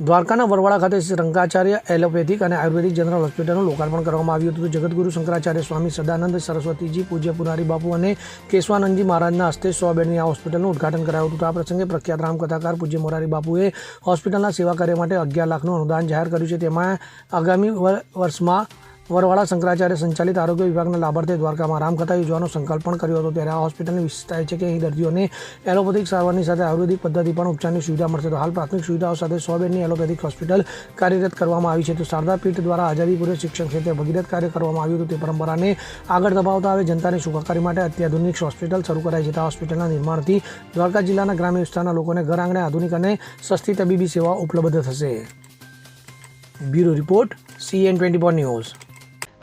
દ્વારકાના વરવાડા ખાતે શંકરાચાર્ય એલોપેથિક અને આયુર્વેદિક જનરલ હોસ્પિટલનું લોકાર્પણ કરવામાં આવ્યું હતું. જગતગુરુ શંકરાચાર્ય સ્વામી સદાનંદ સરસ્વતીજી, પૂજ્ય પુનારી બાપુ અને કેશવાનંદજી મહારાજના હસ્તે સો બેડની આ હોસ્પિટલનું ઉદઘાટન કરાયું હતું. આ પ્રસંગે પ્રખ્યાત રામકથાકાર પૂજ્ય મોરારી બાપુએ હોસ્પિટલના સેવા કાર્ય માટે અગિયાર લાખનું અનુદાન જાહેર કર્યું છે. તેમાં આગામી વર- વર્ષમાં વરવાડા શંકરાચાર્ય સંચાલિત આરોગ્ય વિભાગના લાભાર્થે દ્વારકામાં રામકથા યોજવાનો સંકલ્પ પણ કર્યો હતો. ત્યારે આ હોસ્પિટલની વિશેષતા છે કે અહીં દર્દીઓને એલોપેથિક સારવારની સાથે આયુર્વેદિક પદ્ધતિ પણ ઉપચારની સુવિધા મળશે. તો હાલ પ્રાથમિક સુવિધાઓ સાથે સો બેડની એલોપેથિક હોસ્પિટલ કાર્યરત કરવામાં આવી છે. તો શારદા પીઠ દ્વારા આઝાદી પૂર્વે શિક્ષણ ક્ષેત્રે ભગીરથ કાર્ય કરવામાં આવ્યું હતું. તે પરંપરાને આગળ દબાવતા આવે જનતાની સુખાકારી માટે અત્યાધુનિક હોસ્પિટલ શરૂ કરાઈ છે. તો આ હોસ્પિટલના નિર્માણથી દ્વારકા જિલ્લાના ગ્રામ્ય વિસ્તારના લોકોને ઘર આંગણે આધુનિક અને સસ્તી તબીબી સેવા ઉપલબ્ધ થશે. Bureau report CN twenty four news